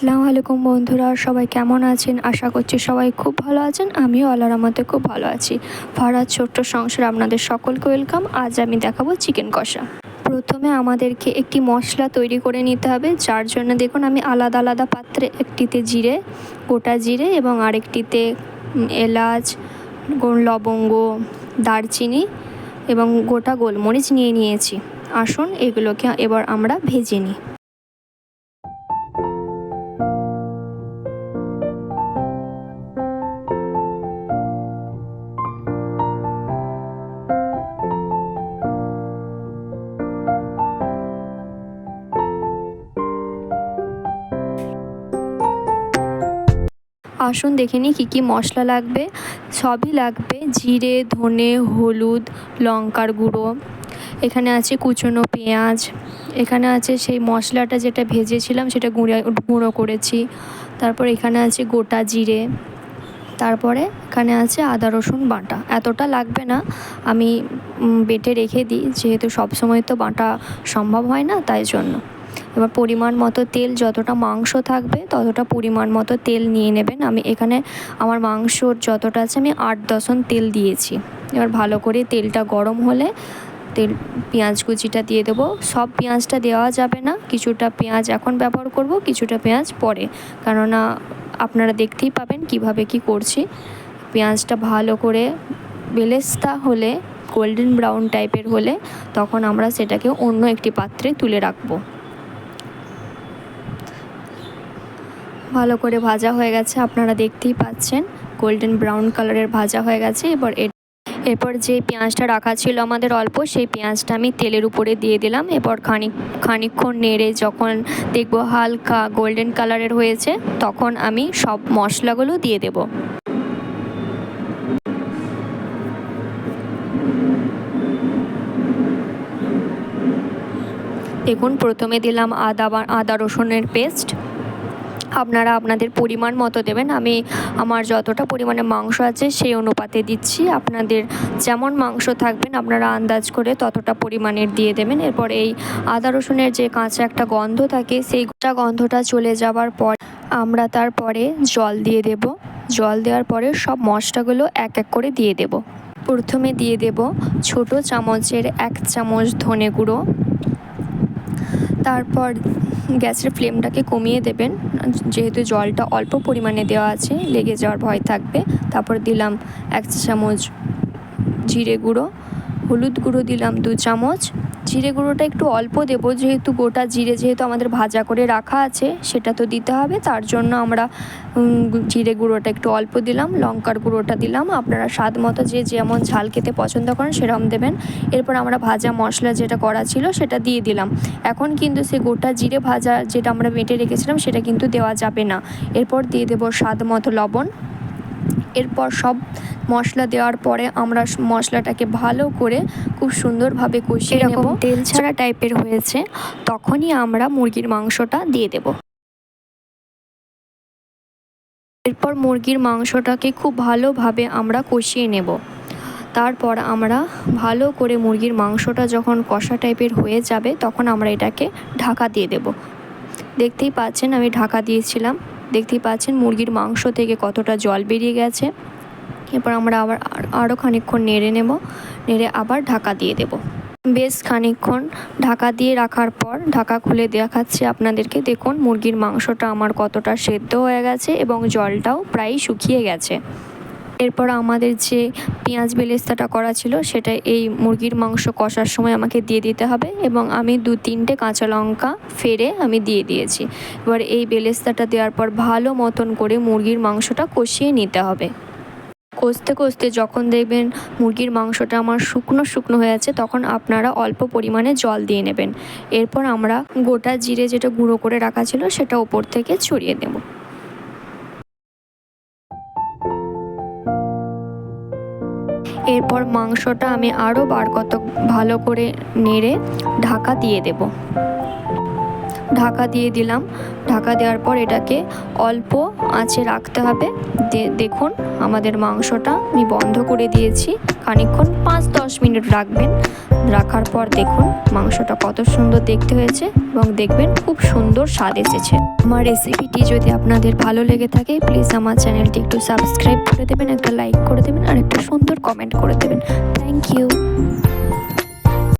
আসসালামু আলাইকুম বন্ধুরা, সবাই কেমন আছেন? আশা করছি সবাই খুব ভালো আছেন। আমিও আল্লাহর রহমতে খুব ভালো আছি। ভাড়ার ছোট্ট সংসার আপনাদের সকলকে ওয়েলকাম আজ আমি দেখাবো চিকেন কষা। প্রথমে আমাদেরকে একটি মশলা তৈরি করে নিতে হবে, যার জন্য দেখুন আমি আলাদা আলাদা পাত্রে একটিতে জিরে, গোটা জিরে এবং আরেকটিতে এলাচ লবঙ্গ, দারচিনি এবং গোটা গোলমরিচ নিয়ে নিয়েছি। আসুন এগুলোকে এবার আমরা ভেজে নিই। আসুন, দেখে নিই কী কী মশলা লাগবে। সবই লাগবে। জিরে, ধনে, হলুদ, লঙ্কার গুঁড়ো। এখানে আছে কুচনো পেঁয়াজ। এখানে আছে সেই মশলাটা যেটা ভেজেছিলাম, সেটা গুঁড়ো গুঁড়ো করেছি। তারপর এখানে আছে গোটা জিরে। তারপরে এখানে আছে আদা, রসুন বাটা। এতটা লাগবে না। আমি বেটে রেখে দিই, যেহেতু সবসময় তো বাটা সম্ভব হয় না, তাই জন্য। এবার পরিমাণ মতো তেল যতটা মাংস থাকবে ততটা পরিমাণ মতো তেল নিয়ে নেবেন। আমি এখানে আমার মাংসর যতটা আছে আমি আট দশন তেল দিয়েছি। এবার ভালো করে তেলটা গরম হলে তেল, পেঁয়াজ কুচিটা দিয়ে দেবো। সব পেঁয়াজটা দেওয়া যাবে না। কিছুটা পেঁয়াজ এখন ব্যবহার করব, কিছুটা পেঁয়াজ পরে। কেননা আপনারা দেখতেই পাবেন কীভাবে কি করছি। পেঁয়াজটা ভালো করে বেলেস্তা হলে, গোল্ডেন ব্রাউন টাইপের হলে তখন আমরা সেটাকে অন্য একটি পাত্রে তুলে রাখব। ভালো করে ভাজা হয়ে গেছে, আপনারা দেখতেই পাচ্ছেন। গোল্ডেন ব্রাউন কালারের ভাজা হয়ে গেছে। এবার এর- এরপর যে পেঁয়াজটা রাখা ছিল আমাদের অল্প, সেই পেঁয়াজটা আমি তেলের উপরে দিয়ে দিলাম। এরপর খানিক, খানিকক্ষণ নেড়ে যখন দেখব হালকা গোল্ডেন কালারের হয়েছে, তখন আমি সব মশলাগুলো দিয়ে দেব। দেখুন, প্রথমে দিলাম আদা আদা রসুনের পেস্ট আপনারা আপনাদের পরিমাণ মতো দেবেন। আমি আমার যতটা পরিমাণে মাংস আছে সেই অনুপাতে দিচ্ছি। আপনাদের যেমন মাংস থাকবেন, আপনারা আন্দাজ করে ততটা পরিমাণের দিয়ে দেবেন। এরপর এই আদা রসুনের যে কাঁচা একটা গন্ধ থাকে, সেই গোটা গন্ধটা চলে যাওয়ার পর আমরা তারপরে জল দিয়ে দেব। জল দেওয়ার পরে সব মশলাগুলো এক এক করে দিয়ে দেব। প্রথমে দিয়ে দেব ছোট চামচের এক চামচ ধনে গুঁড়ো। তারপর গ্যাসের ফ্লেমটাকে কমিয়ে দেবেন। যেহেতু জলটা অল্প পরিমাণে দেওয়া আছে, লেগে যাওয়ার ভয় থাকবে। তারপর দিলাম এক চামচ জিরে গুঁড়ো, হলুদ গুঁড়ো দিলাম দু চামচ জিরে গুঁড়োটা একটু অল্প দেবো, যেহেতু গোটা জিরে যেহেতু আমাদের ভাজা করে রাখা আছে, সেটা তো দিতে হবে। তার জন্য আমরা জিরে গুঁড়োটা একটু অল্প দিলাম, লঙ্কার গুঁড়োটা দিলাম। আপনারা স্বাদ মতো যে যেমন ঝাল খেতে পছন্দ করেন, সেরকম দেবেন। এরপর আমরা ভাজা মশলা যেটা করা ছিল, সেটা দিয়ে দিলাম। এখন কিন্তু সে গোটা জিরে ভাজা যেটা আমরা বেটে রেখেছিলাম, সেটা কিন্তু দেওয়া যাবে না। এরপর দিয়ে দেবো স্বাদ মতো লবণ। এরপর সব মশলা দেওয়ার পরে আমরা মশলাটাকে ভালো করে খুব সুন্দরভাবে কষিয়ে এরকম তেল ছাড়া টাইপের হয়েছে তখনই আমরা মুরগির মাংসটা দিয়ে দেব। এরপর মুরগির মাংসটাকে খুব ভালোভাবে আমরা কষিয়ে নেব। তারপর আমরা ভালো করে মুরগির মাংসটা যখন কষা টাইপের হয়ে যাবে তখন আমরা এটাকে ঢাকা দিয়ে দেব। দেখতেই পাচ্ছেন আমি ঢাকা দিয়েছিলাম। দেখতেই পাচ্ছেন মুরগির মাংস থেকে কতটা জল বেরিয়ে গেছে। এরপর আমরা আবার আর- আরও খানিকক্ষণ নেড়ে নেব, নেড়ে আবার ঢাকা দিয়ে দেব। বেশ খানিকক্ষণ ঢাকা দিয়ে রাখার পর, ঢাকা খুলে দেখাচ্ছি আপনাদেরকে। দেখুন, মুরগির মাংসটা আমার কতটা সেদ্ধ হয়ে গেছে এবং জলটাও প্রায় শুকিয়ে গেছে। এরপর আমাদের যে পেঁয়াজ বেলেস্তাটা করা ছিল, সেটা এই মুরগির মাংস কষার সময় আমাকে দিয়ে দিতে হবে এবং আমি দু তিনটে কাঁচা লঙ্কা ফেরে আমি দিয়ে দিয়েছি। এবার এই বেলেস্তাটা দেওয়ার পর ভালো মতন করে মুরগির মাংসটা কষিয়ে নিতে হবে। কষতে কষতে যখন দেখবেন মুরগির মাংসটা আমার শুকনো শুকনো হয়ে আছে, তখন আপনারা অল্প পরিমাণে জল দিয়ে নেবেন। এরপর আমরা গোটা জিরে যেটা গুঁড়ো করে রাখা ছিল, সেটা ওপর থেকে ছড়িয়ে দেব। এরপর মাংসটা আমি আরও বার কত ভালো করে নেড়ে ঢাকা দিয়ে দেব। ঢাকা দিয়ে দিলাম। ঢাকা দেওয়ার পর এটাকে অল্প আঁচে রাখতে হবে। দেখুন, আমাদের মাংসটা আমি বন্ধ করে দিয়েছি। খানিকক্ষণ, পাঁচ দশ মিনিট রাখবেন। রাখার পর দেখুন, মাংসটা কত সুন্দর দেখতে হয়েছে এবং দেখবেন খুব সুন্দর স্বাদ এসেছে। আমার রেসিপিটি যদি আপনাদের ভালো লেগে থাকে, প্লিজ আমার চ্যানেলটি একটু সাবস্ক্রাইব করে দেবেন, একটা লাইক করে দেবেন, আর একটা সুন্দর কমেন্ট করে দেবেন। Thank you.